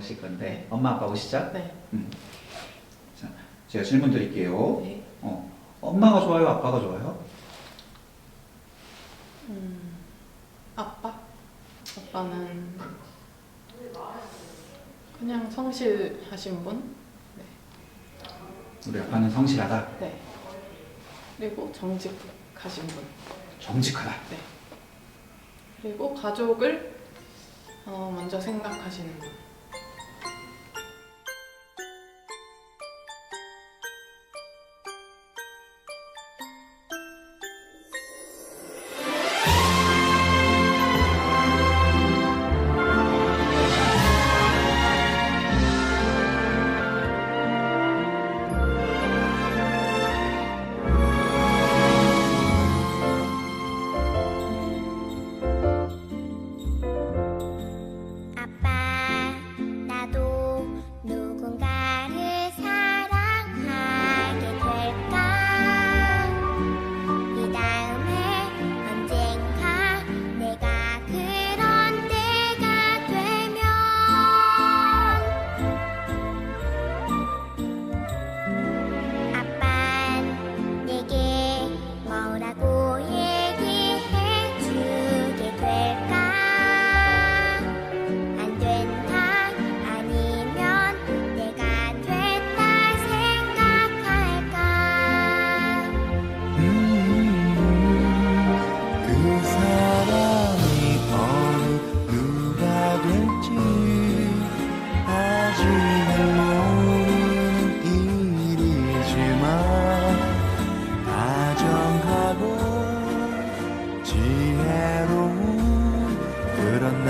오실 건데 엄마 아빠 오시죠? 네. 음. 자, 제가 질문 드릴게요. 네. 어, 엄마가 좋아요, 아빠가 좋아요? 음, 아빠? 아빠는 그냥 성실하신 분? 네. 우리 아빠는 성실하다, 네. 그리고 정직하신 분. 정직하다. 네. 그리고 가족을 어, 먼저 생각하시는 분.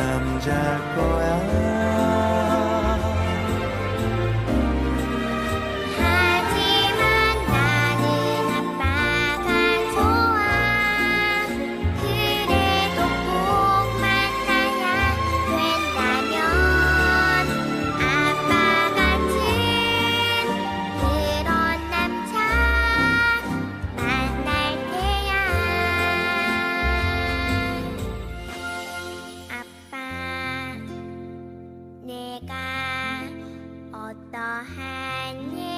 남자일 거야 아빠 내가 어떠한